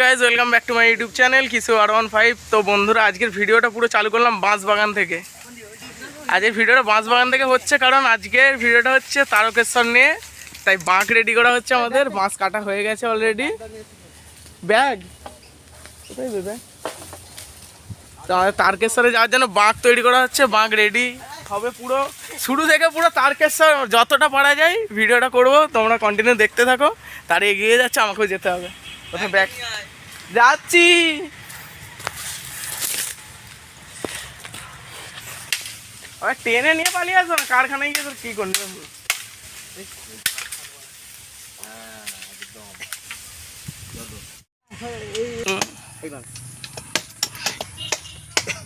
Guys welcome back to my YouTube channel কিছু আর one five তো বন্ধুরা, আজকের ভিডিওটা পুরো চালু করলাম বাঁশ বাগান থেকে। আজকের ভিডিওটা বাঁশ বাগান থেকে হচ্ছে কারণ আজকের ভিডিওটা হচ্ছে তারকেশ্বর নিয়ে। তাই বাঁক রেডি করা হচ্ছে আমাদের, বাঁশ কাটা হয়ে গেছে অলরেডি ব্যাগ কোথায় ব্যাগ তো আমাদের তারকেশ্বরে যাওয়ার জন্য বাঁক তৈরি করা হচ্ছে, বাঁক রেডি হবে পুরো। শুরু থেকে পুরো তারকেশ্বর, যতটা পারা যায়, ভিডিওটা করব, তোমরা কন্টিনিউ দেখতে থাকো, তার এগিয়ে যাচ্ছে, আমাকেও যেতে হবে। প্রথমে ব্যাগ যাচ্ছি। আবার টেনে নিয়ে পালিয়ে আসো না কারখানায় গিয়ে তোর কি করবি?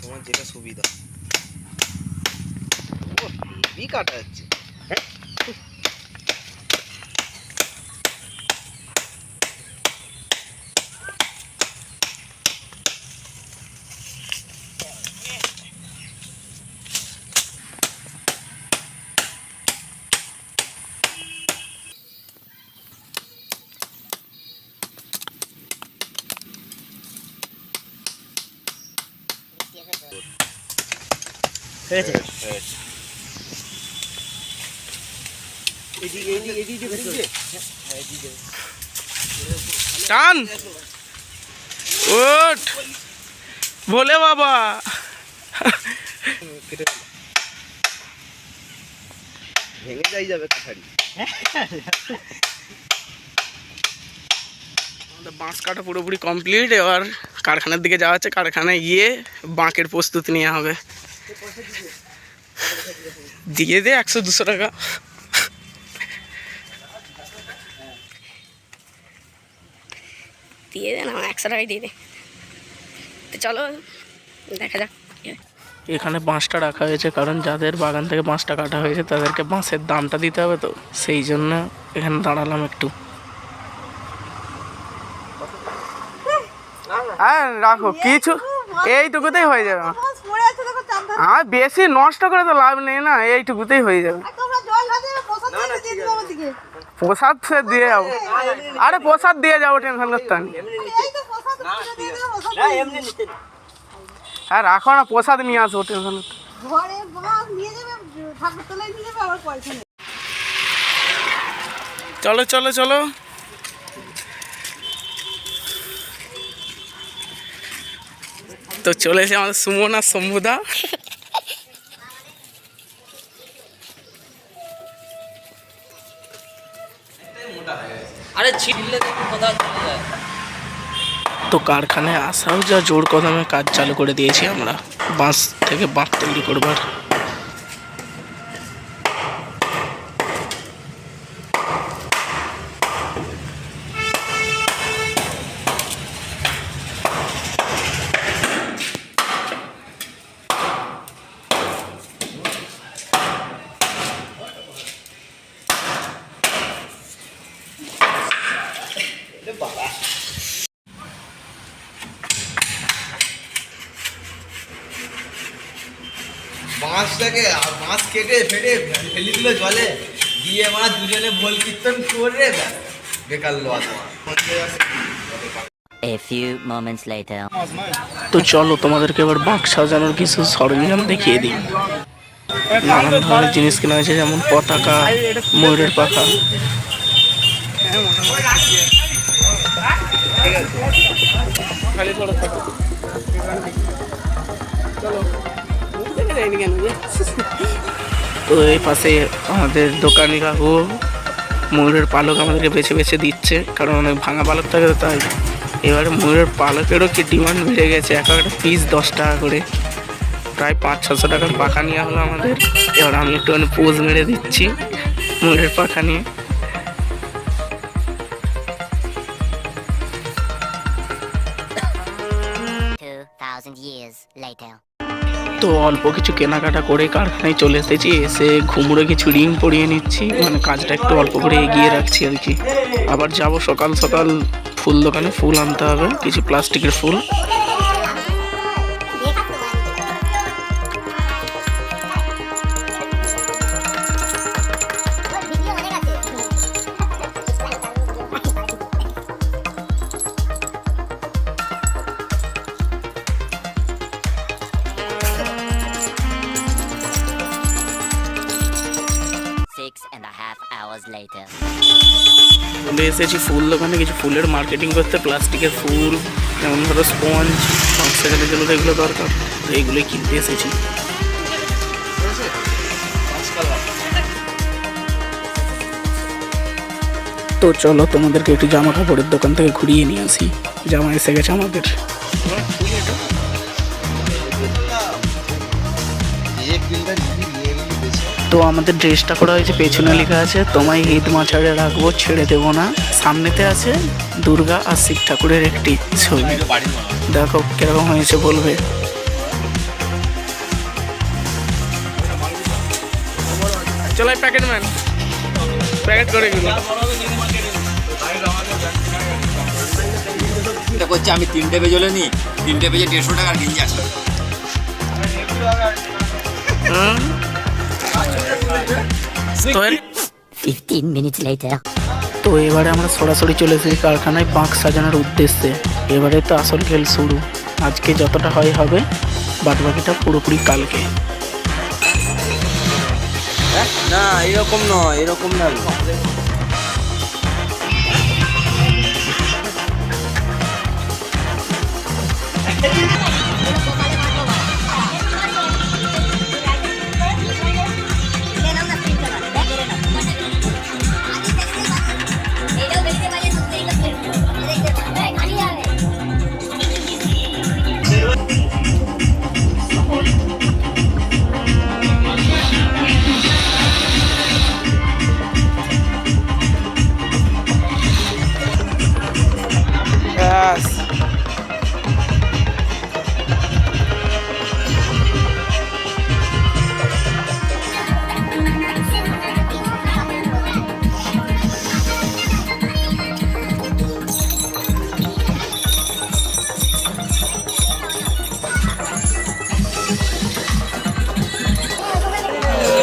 তোমার যেটা সুবিধা। ও হেভি কাটা টান ওঠ বলে বাবা। ভেঙে যাই যাবে আমাদের বাঁশ কাটা পুরোপুরি কমপ্লিট এবার কারখানার দিকে যাওয়া হচ্ছে। কারখানায় গিয়ে বাঁকের প্রস্তুতি নেওয়া হবে। দিয়ে দে একশো দুশো টাকা। দিয়ে দে না একশো টাকাই দিয়ে দে। তো চলো দেখা যাক এখানে বাঁশটা রাখা হয়েছে কারণ যাদের বাগান থেকে বাঁশটা কাটা হয়েছে তাদেরকে বাঁশের দামটা দিতে হবে তো। সেই জন্য এখানে দাঁড়ালাম একটু। হ্যাঁ রাখো কিছু এইটুকুতেই হয়ে যাবে। আর বেশি নষ্ট করে তো লাভ নেই না এইটুকুতেই হয়ে যাবে। প্রসাদ সে দিয়ে যাব। আরে প্রসাদ দিয়ে যাব টেনশন করতে না। হ্যাঁ রাখো না প্রসাদ নিয়ে আসব টেনশন করতে ঘরে বাস তো চলে এসে আমাদের সুমন আর শম্ভুদা আরে ছিটলে কোথাও তো কারখানায় আসাও যা জোর কদমে কাজ চালু করে দিয়েছি আমরা। বাঁশ থেকে বাঁধ তৈরি করবার। বাঁশটাকে আর বাঁশ কেটে ফেটে ফেলে দিল জলে। দিয়ে মানে দুজনে ভোল কীর্তন করে বেকার লোয়া তোমার A few moments later. তো চলো তোমাদেরকে এবার বাঁক সাজানোর কিছু সরঞ্জাম দেখিয়ে দিই। নানান ধরনের জিনিস কেনা হয়েছে যেমন পতাকা ময়ূরের পাখা। তো এই পাশে আমাদের দোকানি কাকু ময়ূরের পালক আমাদেরকে বেছে বেছে দিচ্ছে, কারণ অনেক ভাঙা পালক থাকে তো তাই। এবারে ময়ূরের পালকেরও কি ডিমান্ড বেড়ে গেছে? এক একটা পিস দশ টাকা করে। প্রায় পাঁচ, ছশো টাকার পাখা নেওয়া হলো আমাদের। এবার আমি একটুখানি পোজ মেরে দিচ্ছি ময়ূরের পাখা নিয়ে। তো অল্প কিছু কেনাকাটা করে কারখানায় চলে এসেছি, এসে ঘুমুরে কিছু রিং পরিয়ে নিচ্ছি মানে কাজটা একটু অল্প করে এগিয়ে রাখছি আর কি। আবার যাব সকাল সকাল ফুল দোকানে ফুল আনতে হবে, কিছু প্লাস্টিকের ফুল। এসেছি ফুল দোকানে, কিছু ফুলের মার্কেটিং করতে, প্লাস্টিকের ফুল, যেমন ধরো স্পঞ্জ সংসারের জন্য তো এগুলো দরকার। তো এইগুলোই কিনতে এসেছি। তো চলো তোমাদেরকে একটু জামা কাপড়ের দোকান থেকে ঘুরিয়ে নিয়ে আসি। জামা এসে গেছে আমাদের। তো আমাদের ড্রেসটা করা হয়েছে পেছনে লেখা আছে তোমায় ঈদ মাছাড়ে রাখব ছেড়ে দেবো না। সামনেতে আছে দুর্গা আর শিব ঠাকুরের একটি ছবি। দেখো কীরকম হয়েছে বলবে। চলো প্যাকেট ম্যান প্যাকেট করে গেল এটা করছে আমি তিনটে পেজ হলে নি তিনটে পেজে দেড়শো টাকার গেঞ্জি আসলো তো এর- 15 minutes later. তো এবারে আমরা সরাসরি চলে এসেছি কারখানায় বাঁক সাজানোর উদ্দেশ্যে। এবারে তো আসল খেল শুরু। আজকে যতটা হয় হবে বাদ বাকিটা পুরোপুরি কালকে। না এরকম নয় এরকম না।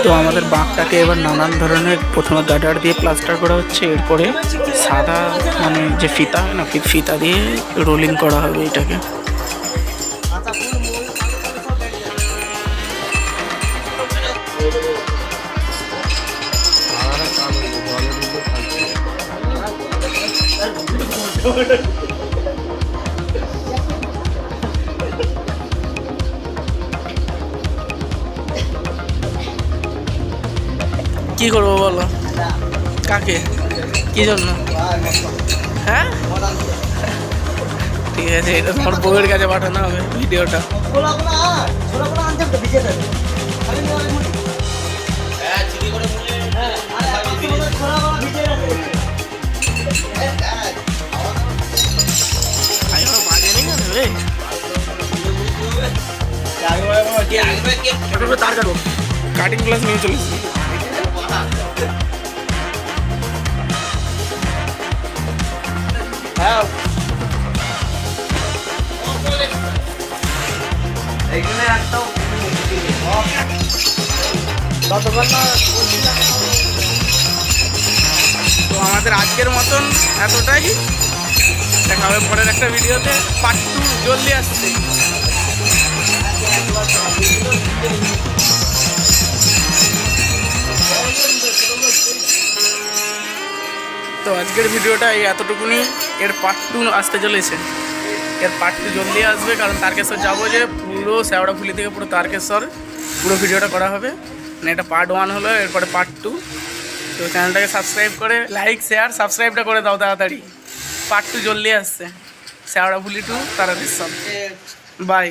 তো আমাদের বাঁকটাকে এবার নানান ধরনের প্রথমে গাডার দিয়ে প্লাস্টার করা হচ্ছে, এরপরে সাদা মানে যে ফিতা, না ফিতা দিয়ে রোলিং করা হবে এটাকে। কি করব বলো? কাকে? কি জন্য? হ্যাঁ? ঠিক আছে এটা তোমার বউয়ের কাছে পাঠানো হবে ভিডিওটা। তার কাটিং ক্লাস নিয়ে তো আমাদের আজকের মতন এতটাই। দেখা হবে পরের একটা ভিডিওতে পার্ট টু জলদি আসছে। আজকের ভিডিওটা এই এতটুকুনি। এর পার্ট টু আসতে চলেছে। এর পার্ট টু জলদি আসবে, কারণ তারকেশ্বর যাব যে পুরো শ্যাওড়াফুলি থেকে পুরো তারকেশ্বর। পুরো ভিডিওটা করা হবে। মানে এটা পার্ট ওয়ান হলো, এরপরে পার্ট টু তো চ্যানেলটাকে সাবস্ক্রাইব করে লাইক শেয়ার সাবস্ক্রাইবটা করে দাও তাড়াতাড়ি। পার্ট টু জলদি আসছে। শ্যাওড়াফুলি টু তারকেশ্বর। বাই